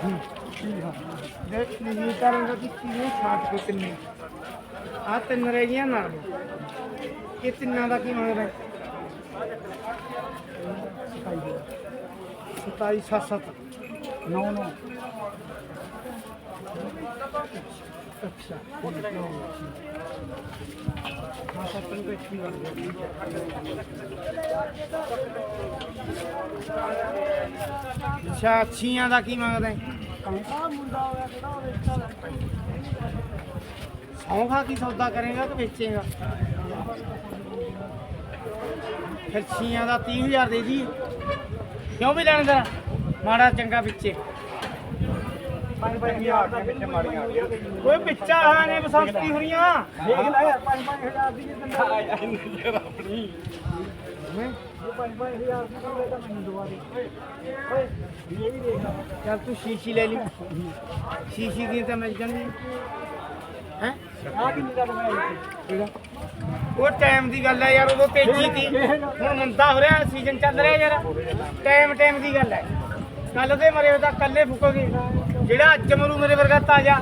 ਆਹੀ ਦੇਖ ਨਹੀਂ ਕਰਾਂਗਾ ਕਿ ਕਿਵੇਂ ਛਾਟ ਕੇ ਤਿੰਨੇ। ਆ ਤਿੰਨ ਰਹਿ ਗਈਆਂ ਨਾਲ। ਇਹ ਤਿੰਨਾਂ ਦਾ ਕੀ ਮੰਗਦਾ ਸਤਾਈ ਸੱਤ ਸੱਤ। ਨੌ ਨੌ। ਅੱਛਾ, ਛੀਆਂ ਦਾ ਕੀ ਮੰਗਦਾ? ਹੈ? ਕੀ ਸੌਦਾ ਕਰੇਗਾ ਕਿ ਵੇਚੇਗਾ? ਫਿਰ ਛੀਆਂ ਦਾ 30000 ਦੇ ਜੀ ਕਿਉਂ ਵੀ ਲੈਣ ਦਾ ਮਾੜਾ ਚੰਗਾ ਵਿੱਚੇ ਪੰਜ ਪੰਜ ਹਜ਼ਾਰ ਦੇ ਵਿੱਚ ਮਾਰੀਆਂ ਓਏ ਵਿੱਚਾ ਹਾਂ ਨੇ ਬਸੰਤੀ ਹੁਰੀਆਂ ਦੇਖ ਲੈ ਯਾਰ ਪੰਜ ਪੰਜ ਹਜ਼ਾਰ ਦੀ ਜਿੰਦਾ ਆਪਣੀ। ਹੈਂ? ਇਹ ਪੰਜ ਪੰਜ ਹਜ਼ਾਰ ਦੀ ਕੋਈ ਤਾਂ ਮੈਨੂੰ ਦਵਾ ਦੇ। ਓਏ ਇਹ ਵੀ ਦੇਖ ਲੈ। ਚੱਲ ਤੂੰ ਸ਼ੀਸ਼ੀ ਲੈ ਲਈ। ਸ਼ੀਸ਼ੀ ਦੀ ਤਾਂ ਮਿਲ ਜਾਣੀ ਹੈ? ਆ ਕਿੰਨੀ ਦਾ ਲਗਾਇਆ ਠੀਕ ਆ ਉਹ ਟਾਈਮ ਦੀ ਗੱਲ ਹੈ ਯਾਰ ਉਦੋਂ ਤੇਜ਼ੀ ਸੀ ਹੁਣ ਮੰਦਾ ਹੋ ਰਿਹਾ ਸੀਜ਼ਨ ਚੱਲ ਰਿਹਾ ਯਾਰ। ਟਾਈਮ ਟਾਈਮ ਦੀ ਗੱਲ ਹੈ। ਕੱਲ ਦੇ ਮਰੇ ਤਾਂ ਕੱਲੇ ਫੁੱਕੋਗੇ। ਜਿਹੜਾ ਅੱਜ ਮਰੂ ਮੇਰੇ ਵਰਗਾ ਤਾਜ਼ਾ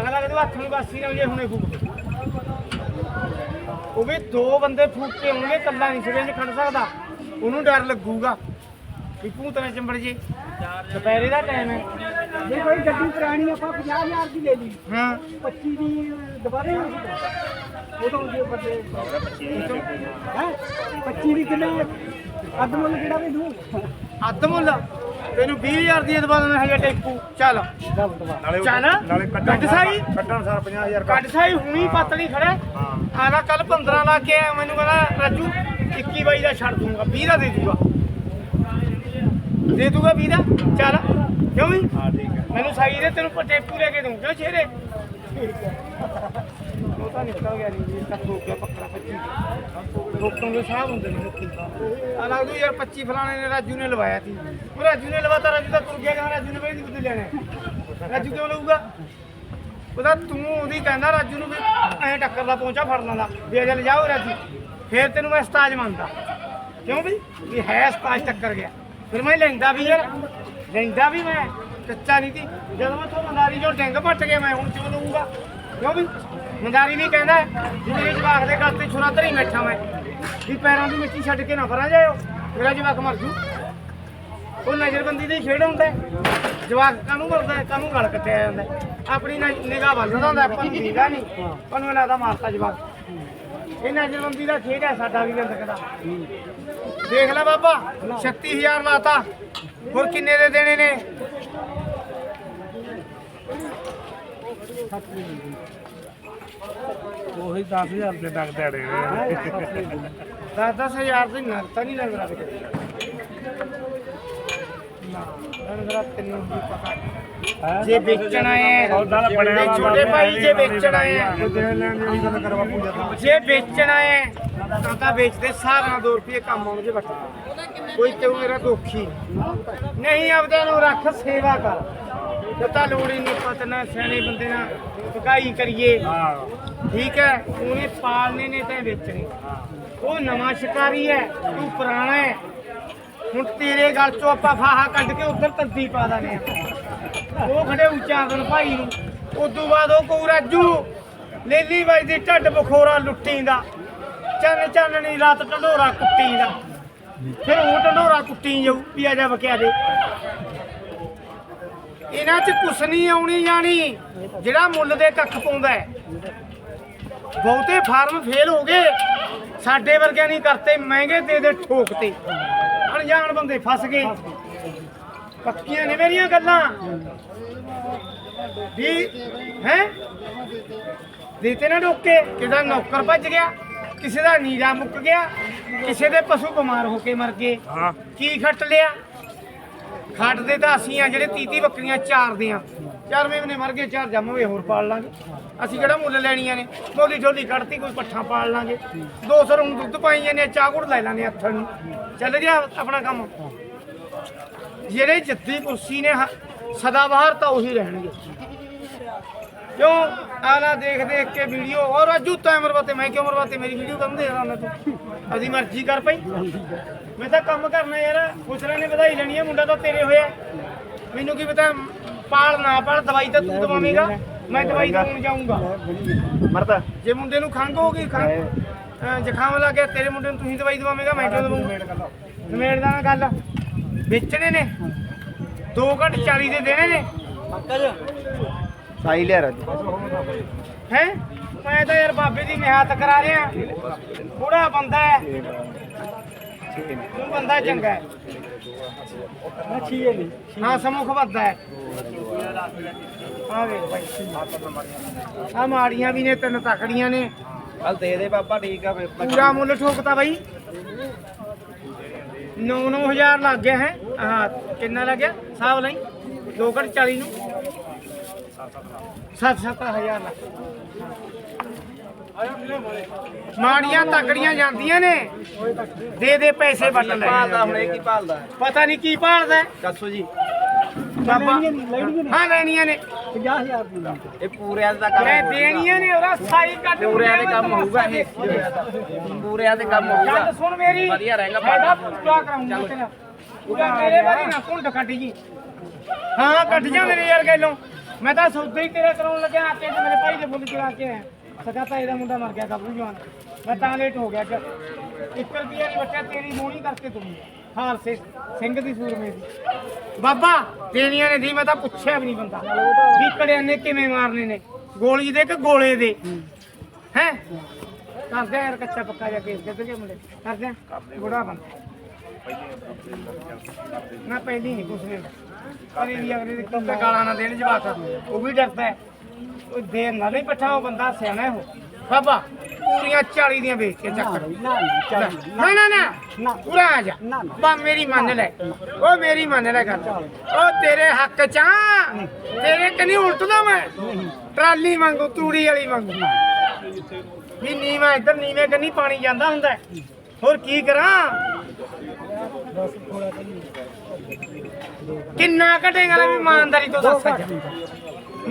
ਅਗਲਾ ਕਦੇ ਹੱਥ ਨੂੰ ਬਾਸੀ ਨਾ ਜੇ ਹੁਣੇ ਫੁੱਕ। ਉਹ ਵੀ ਦੋ ਬੰਦੇ ਫੂਕ ਕੇ ਆਉਣਗੇ ਕੱਲਾ ਨਹੀਂ ਸਿਰੇ 'ਚ ਖੜ ਸਕਦਾ। ਉਹਨੂੰ ਡਰ ਲੱਗੂਗਾ। ਵੀ ਭੂਤਨੇ ਚੰਬੜ ਜੇ। ਦੁਪਹਿਰੇ ਦਾ ਟਾਈਮ ਹੈ। ਜੇ ਕੋਈ ਗੱਡੀ ਪੁਰਾਣੀ ਆਪਾਂ 50000 ਦੀ ਲੈ ਲਈ ਹਾਂ। 25 ਦੀ ਦੁਬਾਰੇ ਉਹ ਤਾਂ ਉਹਦੇ ਬੰਦੇ ਹੈ? 25 ਦੀ ਕਿੰਨੇ ਅੱਧ ਮੁੱਲ ਕਿਹੜਾ ਵੀ ਦੂ ਅੱਧ ਮੁੱਲ? ਤੈਨੂੰ 20000 ਦੀ ਦਵਾ ਦੇਣਾ ਹੈਗਾ ਟੈਂਪੂ। ਚੱਲ। ਚੱਲ। ਨਾਲੇ ਕੱਢ ਸਾਈ। ਕੱਢਣ ਸਾਰ 50000 ਕੱਢ। ਸਾਈ ਹੁਣੀ ਪਤਲੀ ਖੜਾ ਆਲਾ ਕੱਲ 15 ਲਾ ਕੇ ਆਇਆ ਮੈਨੂੰ ਕਹਿੰਦਾ ਰਾਜੂ 21 ਬਾਈ ਦਾ ਛੱਡ ਦੂੰਗਾ 20 ਦਾ ਦੇ ਦੂੰਗਾ ਦੇ ਦੂੰਗਾ 20 ਦਾ? ਚੱਲ। ਕਿਉਂ ਵੀ? ਹਾਂ ਠੀਕ ਹੈ। ਮੈਨੂੰ ਸਾਈ ਦੇ ਤੈਨੂੰ ਟੈਂਪੂ ਲੈ ਕੇ ਦੂੰ ਕਿਉਂ ਛੇਰੇ ਉਹ ਤਾਂ ਨਿਕਲ ਗਿਆ ਨਹੀਂ ਜੀ ਤੱਕ ਹੋ ਗਿਆ ਪੱਕਾ 25 ਲੋਕਾਂ ਦੇ ਸਾਹ ਹੁੰਦੇ ਨੇ ਆ ਲੱਗਦਾ ਯਾਰ 25 ਫਲਾਣੇ ਨੇ ਰਾਜੂ ਨੇ ਲਵਾਇਆ ਸੀ। ਉਹ ਰਾਜੂ ਨੇ ਲਵਾਤਾ, ਰਾਜੂ ਤਾਂ ਤੁਰ ਗਿਆ ਕਹਿੰਦਾ, ਰਾਜੂ ਨੇ ਬਈ ਦੀ ਕਿੱਥੇ ਲੈਣਾ। ਰਾਜੂ ਕਿਉਂ ਲਊਗਾ? ਉਹਦਾ ਤੂੰ ਉਹਦੀ ਕਹਿੰਦਾ, ਰਾਜੂ ਨੂੰ ਵੀ ਐਂ ਟੱਕਰ ਦਾ ਪਹੁੰਚਾ ਫੜ ਲੈਂਦਾ। ਵੀ ਅਜੇ ਲਿਜਾਓ ਰਾਜੂ। ਫੇਰ ਤੈਨੂੰ ਮੈਂ ਉਸਤਾਦ ਮੰਨਦਾ। ਕਿਉਂ ਵੀ ਵੀ ਹੈ ਉਸਤਾਦ ਟੱਕਰ ਗਿਆ। ਫਿਰ ਮੈਂ ਲੈਂਦਾ ਵੀ ਯਾਰ, ਲੈਂਦਾ ਵੀ ਮੈਂ। ਕੱਚਾ ਨਹੀਂ ਸੀ। ਜਦੋਂ ਮੈਂ ਤੋਂ ਮੰਦਾਰੀ ਜੋ ਡਿੰਗ ਪੱਟ ਗਿਆ, ਮੈਂ ਹੁਣ ਕਿਉਂ ਲਊਗਾ? ਕਿਉਂ ਵੀ ਮੰਦਾਰੀ ਨਹੀਂ ਕਹਿੰਦਾ। ਵੀ ਜਵਾਕ ਦੇ ਗਲ ਤੇ ਛੁਰਾ ਧਰੀ ਬੈਠਾ ਮੈਂ। ਵੀ ਪੈਰਾਂ ਦੀ ਮਿੱਟੀ ਛੱਡ ਕੇ ਨਾ ਫਰਾਂ ਜਾਇਓ। ਮੇਰਾ ਜਵਾਕ ਮਰ ਜੂ। ਉਹ ਨਜ਼ਰਬੰਦੀ ਦੀ ਖੇਡ ਹੁੰਦਾ ਹੈ। ਜਵਾਕ ਕਾਹਨੂੰ ਮਰਦਾ ਹੈ? ਕਾਹਨੂੰ ਗਲ ਕੱਟਿਆ ਜਾਂਦਾ ਹੈ। ਆਪਣੀ ਨਿਗਾਹ ਵੱਲਦਾ ਹੁੰਦਾ ਆਪਾਂ ਨੂੰ ਦੀਦਾ ਨਹੀਂ। ਉਹਨੂੰ ਮੈਨੂੰ ਲੱਗਦਾ ਮਾਰਤਾ ਜਵਾਕ। ਇਹ ਨਜ਼ਰਬੰਦੀ ਦਾ ਖੇਡ ਹੈ ਸਾਡਾ ਵੀ ਗੰਦ ਕਦਾ ਦੇਖ ਲੈ ਬਾਬਾ 36000 ਲਾਤਾ। ਹੋਰ ਕਿੰਨੇ ਦੇ ਦੇਣੇ ਨੇ? ਉਹੀ 10000 ਦੇ ਡੱਕ ਦੇੜੇ 10 10000 ਦੀ ਨਰਤਾ ਨਹੀਂ ਵੀ ਪਤਾ। ਜੇ ਵੇਚਣਾ ਹੈ ਜੇ ਛੋਟੇ ਭਾਈ ਜੇ ਵੇਚਣਾ ਹੈ ਦੇਣ ਲੈਣ ਦੀ ਗੱਲ ਕਰ ਬਾਪੂ ਜੀ ਜੇ ਵੇਚਣਾ ਹੈ ਤਾਂ ਤਾਂ ਵੇਚਦੇ ਸਾਰਾ 2 ਰੁਪਏ ਕੰਮ ਆਉਣਗੇ ਬੱਟ। ਕੋਈ ਤੈਨੂੰ ਮੇਰਾ ਦੋਖੀ? ਨਹੀਂ। ਆਪਦੇ ਨੂੰ ਰੱਖ ਸੇਵਾ ਕਰ। ਪਤਾ ਲੋੜ ਨਹੀਂ ਪਤਾ ਨਾ ਸਿਆਣੇ ਬੰਦੇ ਨਾਲ ਪਕਾਈ ਕਰੀਏ। ਠੀਕ ਹੈ ਉਹਨੇ ਪਾਲਨੇ ਨੇ ਤੇ ਵੇਚਣੇ। ਉਹ ਨਵਾਂ ਸ਼ਿਕਾਰੀ ਹੈ ਤੂੰ ਪੁਰਾਣਾ ਹੈ। ਹੁਣ ਤੇਰੇ ਗਲ ਚੋਂ ਆਪਾਂ ਫਾਹਾ ਕੱਢ ਕੇ ਉੱਧਰ ਤੰਦੀ ਪਾ ਦਾਂਗੇ ਉਹ ਖੜੇ ਉੱਚਾ ਕਰਨ ਭਾਈ ਨੂੰ। ਉਦੋਂ ਬਾਅਦ ਉਹ ਕਹੂ ਰਾਜੂ ਲੇਲੀ ਬਾਈ ਦੀ ਢੱਡ ਬਖੋਰਾ ਲੁੱਟੀ ਦਾ ਚੰਨ ਚਾਨਣੀ ਰਾਤ ਢੰਡੋਰਾ ਕੁੱਟੀ ਦਾ ਫਿਰ ਉਹ ਢੰਡੋਰਾ ਕੁੱਟੀ ਜਾਊ ਵੀ ਆ ਜਾ ਬਕਿਆ ਦੇ। ਇਹਨਾਂ 'ਚ ਕੁਛ ਨਹੀਂ ਆਉਣੀ ਜਾਣੀ, ਜਿਹੜਾ ਮੁੱਲ ਦੇ ਕੱਖ ਪਾਉਂਦਾ ਹੈ। ਬਹੁਤੇ ਫਾਰਮ ਫੇਲ ਹੋ ਗਏ, ਸਾਡੇ ਵਰਗਿਆਂ ਨਹੀਂ ਕਰਤੇ ਮਹਿੰਗੇ ਦੇ ਦੇ ਠੋਕਤੇ ਅਣਜਾਣ ਬੰਦੇ ਫਸ ਗਏ। ਪੱਕੀਆਂ ਨੇ ਮੇਰੀਆਂ ਗੱਲਾਂ। ਵੀ, ਹੈ? ਦੇਤੇ ਨਾ ਡੋਕੇ ਕਿਦਾ ਨੌਕਰ ਭੱਜ ਗਿਆ। ਕਿਸੇ ਦਾ ਨੀਰਾ ਮੁੱਕ ਗਿਆ ਕਿਸੇ ਦੇ ਪਸ਼ੂ ਬਿਮਾਰ ਹੋ ਕੇ ਮਰ ਗਏ। ਹਾਂ। ਕੀ ਖੱਟ ਲਿਆ? ਖੱਟਦੇ ਤਾਂ ਅਸੀਂ ਆ ਜਿਹੜੇ 30 ਬੱਕਰੀਆਂ ਚਾਰਦੇ ਆ। ਚਾਰ ਮੇਵਨੇ ਮਰ ਗਏ ਚਾਰ ਜੰਮਵੇ ਹੋਰ ਪਾਲ ਲਾਂਗੇ। ਅਸੀਂ ਕਿਹੜਾ ਮੁੱਲ ਲੈਣੀਆਂ ਨੇ? ਢੋਲੀ ਢੋਲੀ ਕੱਢਤੀ ਕੋਈ ਪੱਠਾ ਪਾਲ ਲਾਂਗੇ। 200 ਨੂੰ ਦੁੱਧ ਪਾਈ ਜਾਂਦੇ ਆ ਚਾਹ ਗੁੜ ਲੈ ਲਾਂਗੇ ਹੱਥਾਂ ਨੂੰ। ਚੱਲ ਗਿਆ ਆਪਣਾ ਕੰਮ। ਜਿਹੜੇ ਜੱਦੀ ਕੁਰਸੀ ਨੇ ਸਦਾ ਬਾਹਰ ਤਾਂ ਉਹੀ ਰਹਿਣਗੇ। ਕਿਉਂ? ਆਲਾ ਦੇਖ ਦੇਖ ਕੇ ਵੀਡੀਓ ਔਰ ਅਜੂ ਤਾਂ ਮਰਵਾਤੇ ਮੈਂ ਕਿਉਂ ਮਰਵਾਤੇ? ਮੇਰੀ ਵੀਡੀਓ ਬੰਦੇ ਰਹਿਣਾ ਤੂੰ। ਅਦੀ ਮਰਜ਼ੀ ਕਰ ਪਈ ਮੈਂ ਤਾਂ ਕੰਮ ਕਰਨਾ ਯਾਰ ਖੁਸਰਾ ਨੇ ਵਧਾਈ ਲੈਣੀ ਹੈ ਮੁੰਡਾ ਤਾਂ ਤੇਰੇ ਹੋਇਆ। ਮੈਨੂੰ ਕੀ ਪਤਾ ਪਾਲ ਨਾ ਪਾਲ ਦਵਾਈ ਤਾਂ ਤੂੰ ਦਵਾਵੇਂਗਾ। ਮੈਂ ਦਵਾਈ ਦਵਾਉਣ ਜਾਊਂਗਾ। ਮਰਦਾ। ਜੇ ਮੁੰਡੇ ਨੂੰ ਖੰਘ ਹੋ ਗਈ ਅਹ ਜ਼ੁਕਾਮ ਲੱਗ ਗਿਆ ਤੇਰੇ ਮੁੰਡੇ ਨੂੰ ਤੁਸੀਂ ਦਵਾਈ ਦਵਾਵੇਂਗਾ ਮੈਂ ਕਿਉਂ ਦਵਾਉਂਗਾ ਨਿਮੇੜਦਾ ਨਾ ਗੱਲ। ਵੇਚਣੇ ਨੇ। 2 ਘੰਟ 40 ਦੇ ਦੇਣੇ ਨੇ। ਸਾਈ ਲਿਆ ਰਾਜੂ। ਹੈ? ਮੈਂ ਤਾਂ ਯਾਰ ਬਾਬੇ ਦੀ ਨਿਹਾਤ ਕਰਾ ਰਿਹਾ। ਬੁੜਾ ਬੰਦਾ ਹੈ। ਤੂੰ ਬੰਦਾ ਚੰਗਾ ਹੈ। ਅੱਛੀ ਹੈ ਨਹੀਂ ਹਾਂ ਸਮੁਖ ਵੱਧਦਾ ਹੈ। ਆ ਵੇਖ ਭਾਈ ਆ ਮਾੜੀਆਂ ਵੀ ਨੇ ਤਿੰਨ ਤਕੜੀਆਂ ਨੇ। ਚੱਲ ਦੇ ਦੇ ਬਾਬਾ ਠੀਕ ਆ ਪੂਰਾ ਮੁੱਲ ਠੋਕਤਾ ਬਾਈ। 9-9000 ਲੱਗ ਗਿਆ ਹੈ? ਹਾਂ ਕਿੰਨਾ ਲੱਗ ਗਿਆ? ਹਿਸਾਬ ਲਈ। 2 ਘੰਟ 40 ਨੂੰ। 7-7000 ਲੱਗ ਮਾੜੀਆਂ ਤਕੜੀਆਂ ਜਾਂਦੀਆਂ ਨੇ। ਦੇ ਦੇ ਪੈਸੇ ਵੱਟ ਲੈ। ਭਾਲਦਾ ਹੁਣ ਇਹ ਕੀ ਭਾਲਦਾ? ਪਤਾ ਨਹੀਂ ਕੀ ਭਾਲਦਾ। ਦੱਸੋ ਜੀ। ਬਾਬਾ ਹਾਂ ਲੈਣੀਆਂ ਨੇ। 50000 ਦੀ ਇਹ ਪੂਰਿਆਂ ਦਾ ਕੰਮ ਮੈਂ ਦੇਣੀਆਂ ਨੇ ਉਹਦਾ ਸਾਈ ਕੱਟ ਪੂਰਿਆਂ ਦੇ ਕੰਮ ਹੋਊਗਾ ਇਹ। ਪੂਰਿਆਂ ਦੇ ਕੰਮ ਹੋਊਗਾ। ਗੱਲ ਸੁਣ ਮੇਰੀ। ਵਧੀਆ ਰਹੇਗਾ ਫਾਇਦਾ ਪੂਰਾ ਕਰਾਉਂਗਾ ਤੇਰਾ। ਮੇਰੇ ਵਾਰੀ ਨਾ ਕੁੰਡ ਕੱਢ ਜੀ। ਹਾਂ ਕੱਢ ਜਾਂਦੇ ਨੇ ਯਾਰ ਗੱਲੋਂ ਮੈਂ ਤਾਂ ਸੌਦਾ ਹੀ ਤੇਰਾ ਕਰਾਉਣ ਲੱਗਿਆ ਆ ਕੇ ਤੇ ਮੇਰੇ ਭਾਈ ਦੇ ਫੁੱਲ ਚੜਾ ਕੇ ਆਇਆ। ਸਗਾ ਤਾਂ ਇਹਦਾ ਮੁੰਡਾ ਮਰ ਗਿਆ, ਗੱਭਰੂ ਜਵਾਨ। ਮੈਂ ਤਾਂ ਲੇਟ ਹੋ ਗਿਆ ਅੱਜ 1 ਰੁਪਿਆ ਨਹੀਂ ਬਚਿਆ, ਤੇਰੀ ਮੋਣੀ ਕਰਕੇ ਤੂੰ ਹਾਰ ਸੇ ਸਿੰਘ ਦੀ ਸੂਰਮੇ ਦੀ। ਬਾਬਾ, ਦੇਣੀਆਂ ਨੇ ਦੀ, ਮੈਂ ਤਾਂ ਪੁੱਛਿਆ ਵੀ ਨਹੀਂ ਬੰਦਾ। ਵੀ ਕੜਿਆਂ ਕਿਵੇਂ ਮਾਰਨੇ ਨੇ? ਗੋਲੀ ਦੇ ਕਿ ਗੋਲੇ ਦੇ? ਹੈ? ਕਰਦੇ ਯਾਰ ਕੱਚਾ ਪੱਕਾ ਜਿਹਾ ਕੇਸ, ਕਿੱਧਰ ਗਏ ਮੁੰਡੇ? ਕਰਦੇ ਬੁੜਾ ਬੰਦਾ। ਮੈਂ ਪਹਿਲੀ ਨਹੀਂ ਕੁਛ ਨਹੀਂ ਅਰੇ ਵੀ ਅਗਲੇ ਦੇ ਕਿੰਨਾ ਗਾਲਾਂ ਨਾ ਦੇਣ ਜਵਾਕ। ਉਹ ਵੀ ਡਰਦਾ ਹੈ। ਉਹ ਦੇ ਨਾ ਨਹੀਂ ਪੱਠਾ ਉਹ ਬੰਦਾ ਸਿਆਣਾ ਉਹ। ਬਾਬਾ ਪੂਰੀਆਂ 40 ਦੀਆਂ ਵੇਚ ਕੇ ਚੱਕ। ਨਾ ਨਾ ਨਾ ਨਾ ਨਾ ਨਾ। ਪੂਰਾ ਆ ਜਾ। ਨਾ, ਨਾ। ਬਾ ਮੇਰੀ ਮੰਨ ਲੈ। ਉਹ ਮੇਰੀ ਮੰਨ ਲੈ ਗੱਲ। ਉਹ ਤੇਰੇ ਹੱਕ ਚ ਤੇਰੇ ਕਨੀ ਉਲਟਦਾ ਮੈਂ? ਟਰਾਲੀ ਵਾਂਗੂ ਤੂੜੀ ਵਾਲੀ ਵਾਂਗੂ। ਵੀ ਨੀਵਾ ਇੱਧਰ ਨੀਵੇਂ ਕਨੀ ਪਾਣੀ ਜਾਂਦਾ ਹੁੰਦਾ। ਹੋਰ ਕੀ ਕਰਾਂ? ਕਿੰਨਾ ਘਟੇਗਾ ਲੈ ਵੀ ਇਮਾਨਦਾਰੀ ਤੋਂ ਦੱਸ।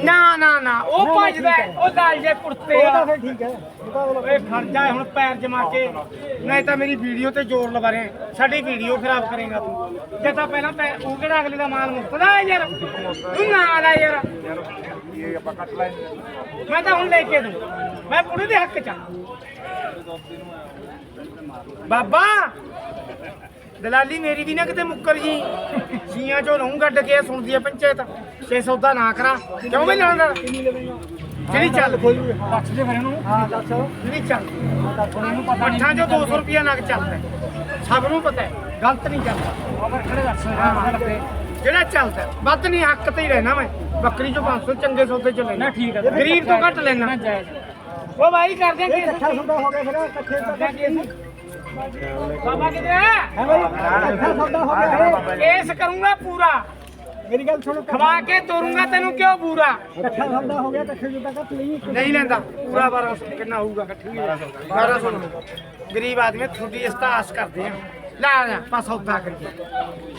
ਨਾ ਨਾ ਨਾ ਉਹ ਭੱਜਦਾ ਉਹ ਦਲ ਜੇ ਕੁਰਤੇ ਆ। ਫਿਰ ਠੀਕ ਹੈ। ਓਏ ਖਰਚਾ ਹੁਣ ਪੈਰ ਜਮਾ ਕੇ। ਨਹੀਂ ਤਾਂ ਮੇਰੀ ਵੀਡੀਓ ਤੇ ਜ਼ੋਰ ਲਵਾ ਰਿਹਾ ਸਾਡੀ ਵੀਡੀਓ ਖਰਾਬ ਕਰੇਗਾ ਤੂੰ। ਜੇ ਤਾਂ ਪਹਿਲਾਂ ਪੈ ਉਹ ਕਿਹੜਾ ਅਗਲੇ ਦਾ ਮਾਲ ਮੁੱਕਦਾ ਯਾਰ? ਤੂੰ ਨਾ ਆ ਯਾਰ। ਮੈਂ ਤਾਂ ਹੁਣ ਲੈ ਕੇ ਦੂੰ। ਮੈਂ ਪੂਰੇ ਦੇ ਹੱਕ ਚ। ਬਾਬਾ! ਦਲਾਲੀ ਮੇਰੀ ਵੀ ਨਾ ਕਿਤੇ ਮੁੱਕਰ ਜੀ। ਛੀਆਂ ਚੋਂ ਰਹੂੰ ਗੱਡ ਕੇ ਸੁਣਦੀ ਆ ਪੰਚਾਇਤ। ਛੇ ਸੌਦਾ ਨਾ ਕਰਾ। ਕਿਉਂ ਵੀ ਲੈਣਾ ਜਿਹੜੀ ਚੱਲ। ਕੋਈ ਦੱਸ ਦੇ ਫਿਰ ਇਹਨੂੰ। ਹਾਂ ਦੱਸ। ਜਿਹੜੀ ਚੱਲ। ਹੁਣ ਇਹਨੂੰ ਪਤਾ ਪੱਠਾਂ ਚੋਂ 200 ਰੁਪਿਆ ਨਗ ਚੱਲਦਾ। ਸਭ ਨੂੰ ਪਤਾ ਹੈ। ਗਲਤ ਨਹੀਂ ਚੱਲਦਾ। ਉਹ ਖੜੇ ਦੱਸ। ਜਿਹੜਾ ਚੱਲਦਾ। ਵੱਧ ਨਹੀਂ ਹੱਕ ਤੇ ਹੀ ਰਹਿਣਾ ਮੈਂ। ਬੱਕਰੀ ਚੋਂ 500 ਚੰਗੇ ਸੌਦੇ ਚ ਲੈਣਾ ਠੀਕ ਹੈ ਗਰੀਬ ਤੋਂ ਘੱਟ ਲੈਣਾ। ਉਹ ਭਾਈ ਕਰਦੇ ਕੀ ਇਕੱਠਾ ਸੌਦਾ ਹੋ ਗਿਆ ਫਿਰ ਇਕੱਠੇ ਸੌਦਾ ਬਾਬਾ ਕਿਤੇ ਹੈ ਸੌਦਾ ਹੋ ਗਿਆ। ਇਹ। ਕੇਸ ਕਰੂੰਗਾ ਪੂਰਾ। ਮੇਰੀ ਗੱਲ ਸੁਣੋ। ਖਵਾ ਕੇ ਤੋਰੂੰਗਾ ਤੈਨੂੰ ਕਿਉਂ ਪੂਰਾ? ਇਕੱਠਾ ਸੌਦਾ ਹੋ ਗਿਆ ਇਕੱਠੇ ਜੁੱਤਾ ਕੱਟ ਲਈ। ਨਹੀਂ ਲੈਂਦਾ। ਪੂਰਾ 1200 ਕਿੰਨਾ ਹੋਊਗਾ? 1200 ਗਰੀਬ ਆਦਮੀ ਤੁਹਾਡੀ ਇਸਤਾਸ ਕਰਦੇ ਆ। ਲੈ ਆ ਪਾ ਸੌਦਾ ਕਰੀਏ।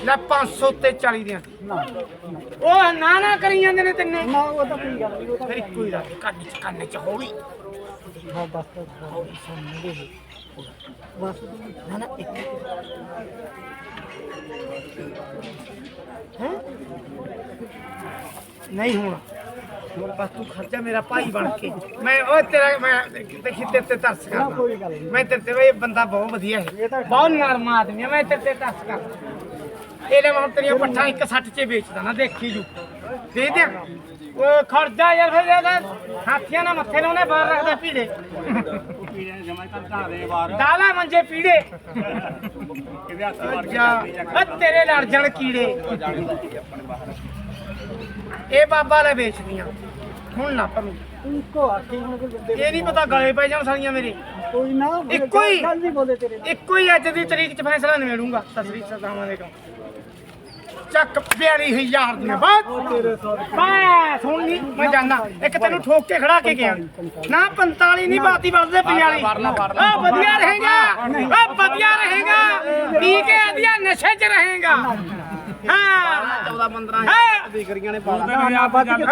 ਲੈ 500 ਤੇ 40 ਦੀਆਂ। ਨਾ ਉਹ ਨਾ ਨਾ ਕਰੀ ਜਾਂਦੇ ਨੇ ਤਿੰਨੇ। ਨਾ ਉਹ ਤਾਂ ਕੋਈ ਗੱਲ ਨਹੀਂ ਉਹ ਤਾਂ ਫਿਰ ਇੱਕੋ ਹੀ ਦਾ ਕੰਨ ਚ ਕੰਨ ਚ ਹੌਲੀ। ਹਾਂ ਦੱਸ ਤਾਂ ਸੁਣਦੇ ਬਸ ਨਾ ਨਾ ਇੱਕ। ਹੈ? ਨਹੀਂ ਹੋਣਾ। ਬਸ ਤੂੰ ਖਰਚਾ ਮੇਰਾ ਭਾਈ ਬਣ ਕੇ। ਮੈਂ ਉਹ ਤੇਰਾ ਮੈਂ ਦੇਖੀ ਤੇਰੇ ਤੇ ਤਰਸ ਕਰਦਾ। ਮੈਂ ਤੇਰੇ ਤੇ ਇਹ ਬੰਦਾ ਬਹੁਤ ਵਧੀਆ ਹੈ। ਬਹੁਤ ਨਰਮ ਆਦਮੀ ਹੈ ਮੈਂ ਤੇਰੇ ਤੇ ਤਰਸ ਕਰਦਾ। ਇਹਨੇ ਮੈਂ ਤੇਰੀਆਂ ਪੱਠਾਂ ਇੱਕ ਸੱਠ 'ਚ ਵੇਚਦਾ ਨਾ ਦੇਖੀ ਜੂ। ਦੇ ਦਿਆਂ ਉਹ ਖਰਚਾ ਯਾਰ ਫਿਰ ਇਹਦਾ ਹਾਥੀਆਂ ਨਾਲ ਮੱਥੇ ਲਾਉਣੇ ਬਾਹਰ ਰੱਖਦਾ ਪੀੜੇ ਡਾਲਾ ਮੰਜੇ ਪੀੜੇ। ਅੱਛਾ ਉਹ ਤੇਰੇ ਲੜ ਜਾਣ ਕੀੜੇ। ਇਹ ਬਾਬਾ ਲੈ ਵੇਚਦੀਆਂ। ਹੁਣ ਨਾ ਪਰੂ ਇੱਕੋ ਆਖੀ ਹੁਣ ਕੋਈ ਬੰਦੇ ਇਹ ਨਹੀਂ ਪਤਾ ਗਲੇ ਪੈ ਜਾਣ ਸਾਲੀਆਂ ਮੇਰੇ। ਕੋਈ ਨਾ ਇੱਕੋ ਹੀ। ਗੱਲ ਨਹੀਂ ਬੋਲੇ ਤੇਰੇ। ਇੱਕੋ ਹੀ ਅੱਜ ਦੀ ਤਰੀਕ 'ਚ ਫੈਸਲਾ ਨਿਬੇੜੂੰਗਾ। ਤਸਰੀ ਸਦਾਵਾਂ ਦੇ ਤੋਂ ਚੱਕ 42000 ਦੀਆਂ ਬਾਤ ਬਸ। ਹੁਣ ਨਹੀਂ, ਮੈਂ ਜਾਣਾ ਇੱਕ ਤੈਨੂੰ ਠੋਕ ਕੇ ਖੜਾ ਕੇ ਗਿਆ। ਨਾ 45 ਨਹੀਂ ਬਾਤੀ ਵੱਧਦੇ 45 ਆ ਵਧੀਆ ਰਹੇਗਾ। ਆ ਵਧੀਆ ਰਹੇਗਾ। ਪੀ ਕੇ ਆਦੀਆ ਨਸ਼ੇ 'ਚ ਰਹੇਗਾ। ਹਾਂ 14 15 ਹਾਂ ਵਿਕਰੀਆਂ ਨੇ ਪਾਲਾ ਨਾ ਵੱਧ ਕੇ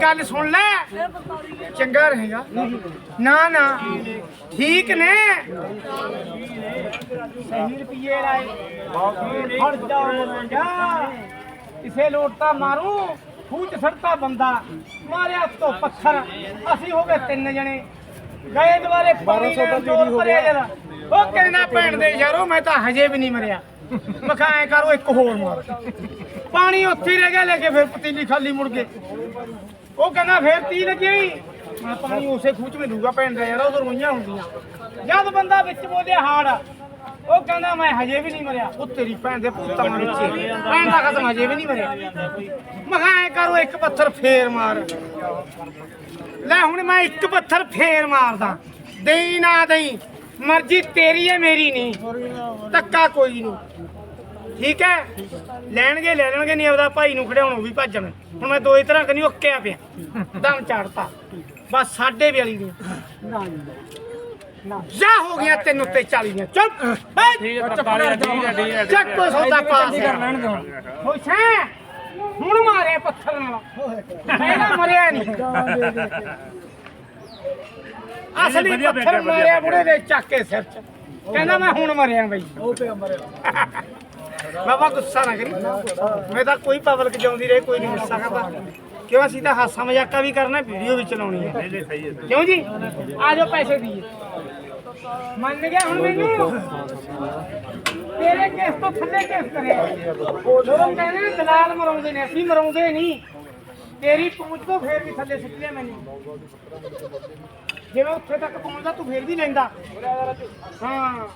ਗੱਲ ਸੁਣ ਲੈ ਚੰਗਾ ਰਹੇਗਾ ਨਾ ਨਾ ਠੀਕ ਨੇ ਸਹੀ ਰੁਪਏ ਲਾਏ ਹਟ ਜਾ ਜਾ ਇਸੇ ਲੋਟਾ ਮਾਰੂ ਖੂਚ ਸੜਤਾ ਬੰਦਾ ਮਾਰਿਆ ਤੋਂ ਪੱਥਰ ਅਸੀਂ ਹੋ ਗਏ ਤਿੰਨ ਜਣੇ ਗਏ ਦੁਬਾਰੇ 1200 ਦਾ ਜੋੜੀ ਹੋ ਗਿਆ। ਉਹ ਕਹਿੰਦਾ ਭੈਣ ਦੇ ਯਾਰੋ, ਮੈਂ ਤਾਂ ਹਜੇ ਵੀ ਨਹੀਂ ਮਰਿਆ। ਮੈਂ ਕਿਹਾ ਐਂ ਕਰੋ ਇੱਕ ਹੋਰ ਮਾਰ। ਪਾਣੀ ਉੱਥੇ ਰਹਿ ਗਿਆ, ਲੈ ਕੇ ਫਿਰ ਪਤੀਲੀ ਖਾਲੀ ਮੁੜ ਕੇ। ਉਹ ਕਹਿੰਦਾ ਫੇਰ ਤੀ ਲੱਗੇ ਹੀ ਮੈਂ ਪਾਣੀ ਉਸੇ ਖੂਚ ਮਿਲੂਗਾ ਭੈਣ ਦਾ ਯਾਰ ਉਹ ਰੋਈਆਂ ਹੁੰਦੀਆਂ। ਜਦ ਬੰਦਾ ਵਿੱਚ ਬੋਲਿਆ ਹਾੜ, ਉਹ ਕਹਿੰਦਾ ਮੈਂ ਹਜੇ ਵੀ ਨਹੀਂ ਮਰਿਆ। ਉਹ ਤੇਰੀ ਭੈਣ ਦੇ ਪੁੱਤਾਂ ਵਿੱਚ। ਭੈਣ ਦਾ ਖਤਮ ਹਜੇ ਵੀ ਨਹੀਂ ਮਰਿਆ। ਮੈਂ ਕਿਹਾ ਕਰੋ ਇੱਕ ਪੱਥਰ ਫੇਰ ਮਾਰ। ਲੈ ਹੁਣ ਮੈਂ ਇੱਕ ਪੱਥਰ ਫੇਰ ਮਾਰਦਾ। ਦੇਈ ਨਾ ਦੇਈ। ਮਰਜ਼ੀ ਤੇਰੀ ਹੈ ਮੇਰੀ ਨਹੀਂ। ਧੱਕਾ ਕੋਈ ਨਹੀਂ। ਠੀਕ ਹੈ? ਲੈਣਗੇ ਲੈ ਲੈਣਗੇ ਨਹੀਂ ਆਪਦਾ ਭਾਈ ਨੂੰ ਖੜਿਆਉਣ ਉਹ ਵੀ ਭੱਜਣ। ਹੁਣ ਮੈਂ ਦੋ ਹੀ ਤਰ੍ਹਾਂ ਕਨੀ ਓਕਿਆ ਪਿਆ। ਦਮ ਚੜਤਾ। ਬਸ ਸਾਢੇ 42 ਦੀਆਂ ਨਾ। ਨਾ ਜਾ ਹੋ ਗਿਆ ਤੈਨੂੰ ਤੇ 40 ਦੀਆਂ। ਚੁੱਪ। ਚੱਕ ਕੋ ਸੌਦਾ ਪਾਸ ਕਰ ਲੈਣ ਦੇ ਹੁਣ ਖੁਸ਼ ਹੈ ਹੁਣ ਮਾਰੇ ਪੱਥਰ ਨਾਲ। ਪਹਿਲਾਂ ਮਰਿਆ ਨਹੀਂ। ਅਸਲੀ ਪੱਥਰ ਮਾਰਿਆ ਬੁੜੇ ਦੇ ਚੱਕ ਕੇ ਸਿਰ 'ਚ। ਕਹਿੰਦਾ ਮੈਂ ਹੁਣ ਮਰਿਆ ਬਈ। ਉਹ ਪਿਆ ਮਰਿਆ। ਬਾਬਾ ਗੁੱਸਾ ਨਾ ਕਰੀ। ਮੈਂ ਤਾਂ ਕੋਈ ਪਬਲਿਕ ਜਾਉਂਦੀ ਰਹੇ ਕੋਈ ਨਹੀਂ ਗੁੱਸਾ ਕਰਦਾ। ਕਿਉਂ ਅਸੀਂ ਤਾਂ ਹਾਸਾ ਮਜ਼ਾਕਾ ਵੀ ਕਰਨਾ ਵੀਡੀਓ ਵੀ ਚਲਾਉਣੀ ਹੈ। ਕਿਉਂ ਜੀ? ਆ ਜਾਓ ਪੈਸੇ ਦੀਏ ਮੰਨ ਗਿਆ ਹੁਣ ਮੈਨੂੰ? ਤੇਰੇ ਕੇਸ ਤੋਂ ਥੱਲੇ ਕੇਸ ਕਰਿਆ। ਉਹ ਕਹਿੰਦੇ ਨੇ ਦਲਾਲ ਮਰਾਉਂਦੇ ਨੇ ਅਸੀਂ ਮਰਾਉਂਦੇ ਨਹੀਂ। ਤੇਰੀ ਪਹੁੰਚ ਤੋਂ ਫੇਰ ਵੀ ਥੱਲੇ ਸਿੱਟ ਲਿਆ ਮੈਨੂੰ। ਜਿਵੇਂ ਉੱਥੇ ਤੱਕ ਪਹੁੰਚਦਾ ਤੂੰ ਫੇਰ ਵੀ ਲੈਂਦਾ। ਹਾਂ।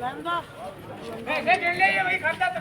ਲੈਂਦਾ। ਪੈਸੇ ਦੇ ਲੈ ਬਈ ਖਾਦਾ ਤੇ